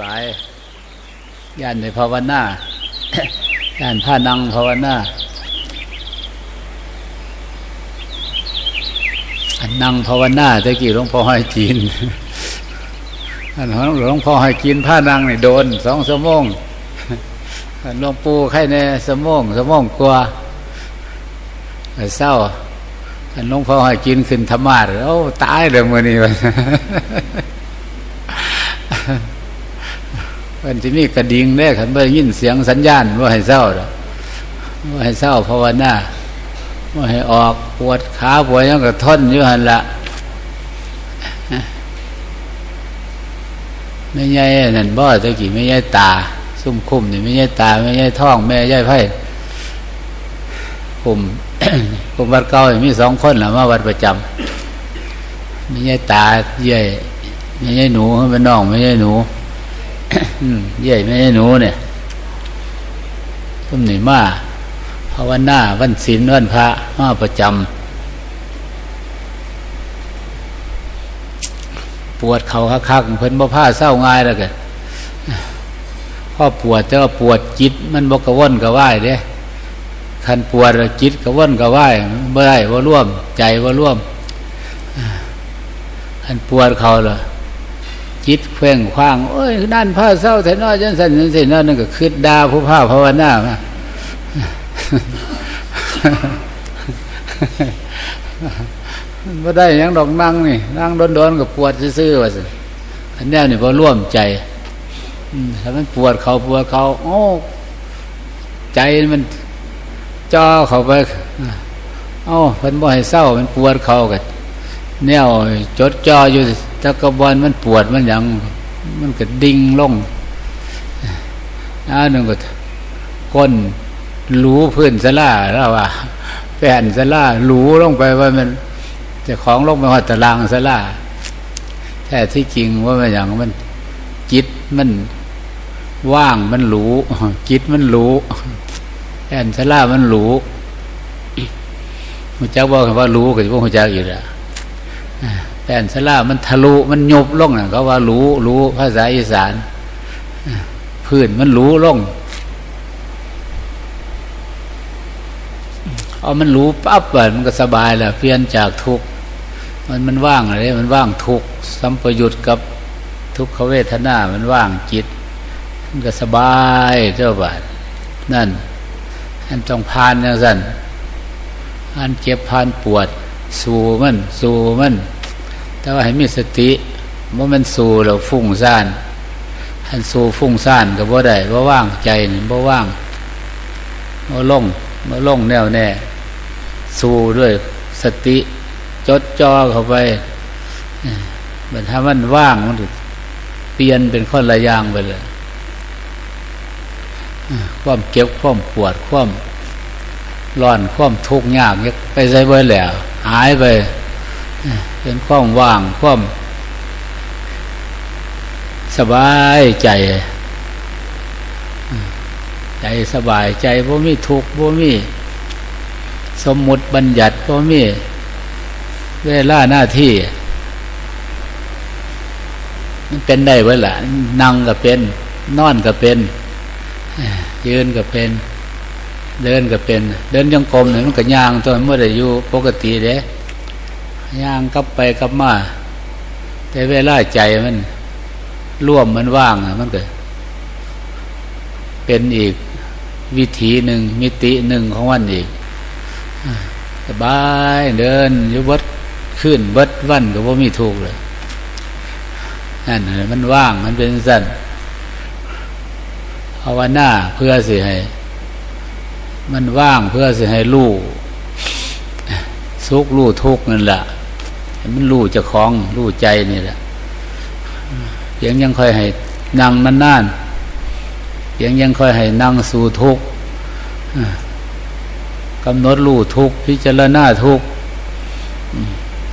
หลายย่านในภาวนาย่านผ้านังภาวนาอันนั่งภาวนาตะกี้หลวงพ่อให้กินอันของหลวงพ่อให้กินผ้านังนี่โดนสองสมงอันหลวงปู่ไข่ในสมงสมงกลัวเศร้าอันหลวงพ่อให้กินขึ้นธรรมาสโอ้ตายเลยมือนี้วั นวันที่มีกระดิ่งได้ขันเบ่ยินเสียงสัญญาณว่าให้เศร้าดอว่าให้เศร้าภาวนาว่าให้ออกปวดขาปวดยังกระทนอยู่หันละไม่ใช่นั่นบ่ตะกี้ไม่ใช่ตา ซุ่มคุ้มนี่ไม่ใช่ตาไม่ใช่ท้องแม่ใช่ไพ่คุมคุมวัดเก่ามีสองคนแหละมาวัดประจำไม่ใช่ตาใหญ่ไม่ใช่หนูเป็นน้องไม่ใช่หนู อืมใหญ่ไม่ใช่หนูเนี่ยซุ่มนี่มาภาวนาวันศีลวันพระมาประจำปวดเขาคักๆเพิ่นบ่ผ้าเศร้าง่ายแล้วกันพ่อปวดแต่ว่าปวดจิต มันบกกระวนกระว่ายเด้คันปวดจิตกระวนกระว่ายเมื่อไรว่าร่วม ใจว่าร่วมคันปวดเขาเลย จิตเคว้งคว้างโอ้ยนั่นผ้าเศร้าแต่นอจันสันจันสินอนั่นก็คืดดาผู้ผ้าภาวนามาไม่ได้ยังดอกนั่งนี่นั่งโดนๆกับปวดซื่อๆว่าสิอันนี้นี่พอร่วมใจถ้ามันปวดเขาปวดเขาโอ้ใจมันจ่อเขาไปเอ้าเพิ่นบ่ให้เศร้ามันปวดเขากันแนวจดจ่ออยู่ ตะกบอลมันปวดมันหยังมันก็ดิ่งลงอ่าหนึ่งก็ก้นหลูพื้นสลาแล้วว่าแผ่นสลาหลูลงไปว่ามันจะของลงไปหัดตารางสลาแท้ที่จริงว่ามันอย่างมันจิตมันว่างมันหรูจิตมันหรูแอนสลามันหรูหัวเจ้าบอกว่ารู้กับพวกหัวเจ้าอยู่ละ แอนสลามันทะลุมันยุบลงน่ะเขาว่ารูหรูภาษาอีสานพื้นมันรู้ลงเอามันรู้ปั๊บมันก็สบายแหละเพี้ยนจากทุกมันมันว่างอะไรมันว่างทุกสัมปยุตกับทุกขเวทนามันว่างจิต มันก็สบายเจ้าบาทนั่นอันต้องพานอย่างสั้นอันเจ็บพานปวด สู้มัน สู้มัน แต่ว่าให้มีสติว่ามันสู้เราฟุ้งซ่านอันสู้ฟุ้งซ่านก็บ่าได้บ่าว่างใจนี่บ่ว่างบ่ลงบ่ลงแน่วแน่สู้ด้วยสติ จดจ่อเข้าไปเหมือนถ้ามันว่างมันเปลี่ยนเป็นคนละอย่างไปเลยความเก็บความปวดความร้อนความทุกข์ยากยไปใส่ไว้แล้วหายไป เป็นความว่างความสบายใจ ใจสบายใจพ่มีทุกข์พ่มี สมมุติบัญญัติพ่มี เวลาหน้าที่ มันเป็นได้ไว้ละนั่งก็เป็น นอนก็เป็น ยืนก็เป็น เดินก็เป็น เดินยังกลมเนี่ยมันก็ย่างตัวเมื่อได้อยู่ปกติเด้ ย่างกลับไปกลับมา แต่เวลาใจมันร่วมมันว่างมันก็เป็นอีกวิถีหนึ่งมิติหนึ่งของวันอีกสบายเดินยุบดขึ้นบดวันก็ว่ามีถูกเลยนั่นมันว่างมันเป็นสั้นภาวนาเพื่อสิให้ มันว่างเพื่อสิให้รู้สุกรู้ทุกนั่นแหละ มันรู้จะคล้องรู้ใจนี่แหละเพียงยังค่อยให้นั่งนานๆเพียงยังค่อยให้นั่งสู่ทุกกำหนดรู้ทุกพิจารณาทุก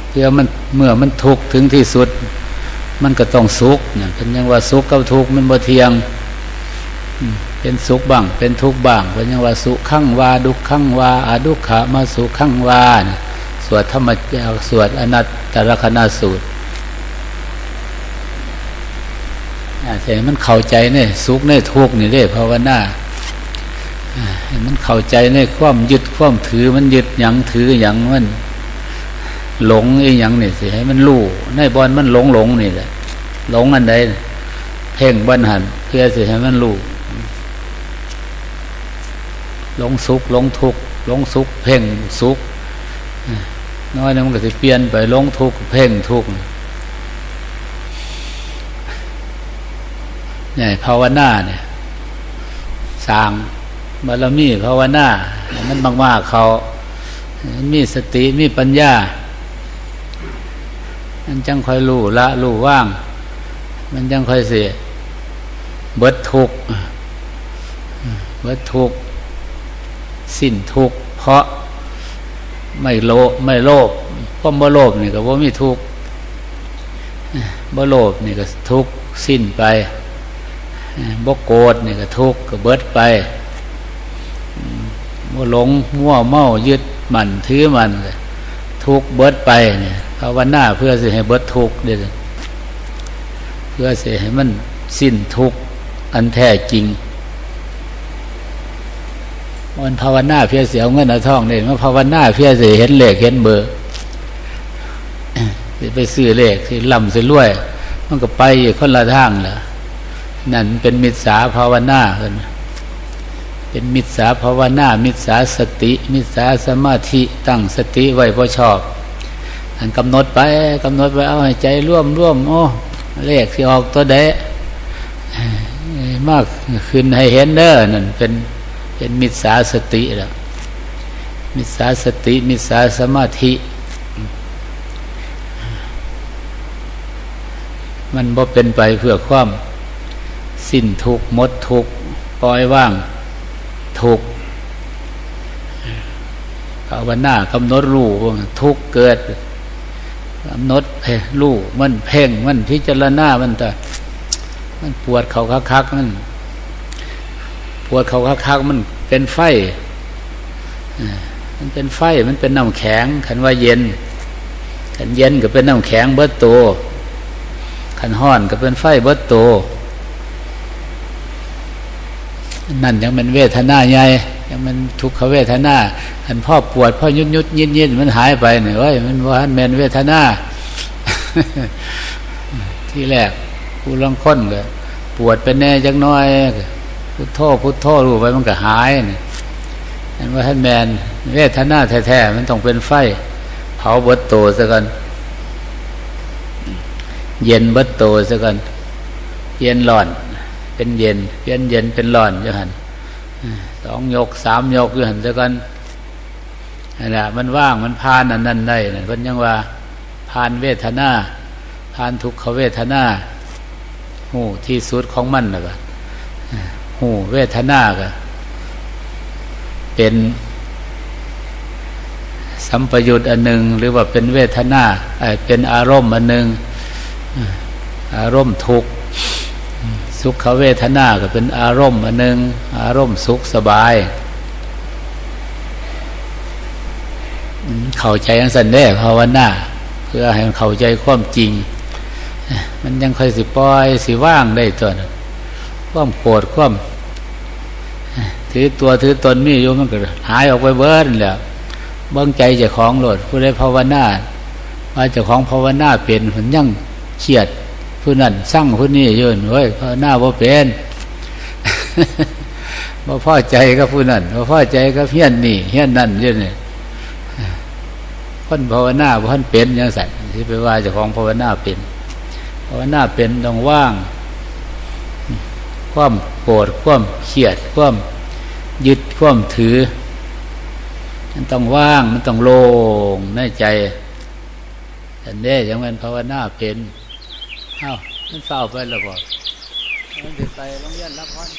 เพื่อมันเมื่อมันทุกถึงที่สุด มันก็ต้องสุขเนี่ยเป็นยังว่าสุขกับทุกมันบ่เทียงเป็นสุขบ้าง เป็นทุกข์บ้างเป็นยังว่าสุขังวาดุขังวาอาดุขะมาสุขังวา สวดธรรมจักสวดอนัตตลกนาสูตรแสแต่มันเข้าใจในสุขในทุกข์นี่เด้ภาวนาอ่ามันเข้าใจในความยึดความถือมันยึดหยังถือหยังมัน หลงไอ้หยังนี่สิให้มันรู้ในบอลมันหลงหลงนี่แหละหลงอันใดเพ่งบันหันเพื่อสิให้มันรู้หลงสุขหลงทุกข์หลงสุขเพ่งสุข น้อยนึงมันก็จะเปลี่ยนไปลงทุกเพ่งทุกเนี่ยภาวนาเนี่ยสร้างบารมีภาวนามันมากๆเขา มีสติมีปัญญามันจังคอยรู้ละรู้ว่าง มันจังคอยเสียเบิดทุกเบิดทุกสิ้นทุกเพราะ ไม่โลภไม่โลภเพราะบ่โลภนี่ก็บ่มีทุกข์บ่โลภนี่ก็ทุกข์สิ้นไปบ่โกรธนี่ก็ทุกข์ก็เบิดไปบ่หลงมั่วเมายึดมันถือมันทุกข์เบิดไปเนี่ยภาวนาเพื่อสิให้เบิดทุกข์เด้อเพื่อสิให้มันสิ้นทุกข์อันแท้จริง มันภาวนาเพื่อเสียวเงินเอาทองเนี่ยมันภาวนาเพื่อสิเห็นเลขเห็นเบอร์ไปซื้อเลขสิล่ำสิรวย มันก็ไปคนละทางแหละนั่นเป็นมิจฉาภาวนากันเป็นมิจฉาภาวนา มิจฉาสติ มิจฉาสมาธิตั้งสติไว้พอชอบอันกำหนดไปกำหนดไปเอาให้ใจร่วมร่วมโอ้เลขที่ออกตัวเดะมากขึ้นให้เห็นเด้อนั่นเป็น เป็นมิจฉาสติแล้วมิจฉาสติมิจฉาสมาธิ มันบ่เป็นไปเพื่อความ สิ้นทุกข์มดทุกข์ปล่อยว่างทุกข์ภาวนา กำหนดรู้ทุกข์เกิดกำหนดเพ่รู้มันเพ่งมันพิจารณามันแต่มันปวดเขาคักๆมัน ปวดเขาคักๆมันเป็นไฟมันเป็นไฟมันเป็นน้ำแข็งขันว่าเย็นขันเย็นก็เป็นน้ำแข็งเบิดโตขันห้อนก็เป็นไฟเบิดโตนั่นยังเป็นเวทนาใหญ่ยังมันทุกขเวทนาขันพ่อปวดพ่อยุดยุดยินยินมันหายไปเนี่ยเว้ยมันว่าแมนเวทนาที่แรกผู้ลังค้นก็ปวดเป็นแน่จักน้อย พุทโธพุทโธรู้ไปมันก็หายนี่ยนั่นว่าท่านแมนเวทนาแท้ๆมันต้องเป็นไฟ เผาเบิดโตซะกัน เย็นเบิดโตซะกัน เย็นร้อน เป็นเย็นเย็นเย็นเป็นร้อนอยู่หันสองยกสามยกอยู่หันซะกันนั่นแหละมันว่างมันพานอันนั้นได้นั่นเพิ่นยังว่าพานเวทนาพานทุกขเวทนาหูที่สุดของมันนะบ่ หูเวทนาก็เป็นสัมปยุตอันหนึ่งหรือว่าเป็นเวทนาเอ่อเป็นอารมณ์อันหนึ่งอารมณ์ทุกข์สุขเวทนาก็เป็นอารมณ์อันหนึ่งอารมณ์สุขสบาย เข้าใจยังสันเด้ภาวนาเพื่อให้มันเข้าใจความจริง มันยังค่อยสิปล่อยสิว่างได้ตัวนะความโกรธความ ถือตัวถือตนมีอยู่มันก็หายออกไปเบิดนั่นแล้วเบิ้งใจเจ้าของโหลดผู้ใดภาวนาว่าเจ้าของภาวนาเป็นมันยั่งเครียดผู้นั้นสร้างผู้นี้ยืนเฮ้ยภาวนาบ่เป็นบ่พอใจก็ผู้นั้นบ่พอใจก็เฮี้ยนนี่เฮี้ยนนั่นยืนนี่คนภาวนาบ่ทันเป็นยังสัตว์ที่ไปว่าเจ้าของภาวนาเป็นภาวนาเป็นต้องว่าง ความโกรธความเครียดความ ยึดความถือ มันต้องว่างมันต้องโล่งในใจแต่เด้ยังเป็นภาวนาเป็นเอ้ามันเศร้าไปแล้วบ่มันเด็ไปโรงเรียนรับพร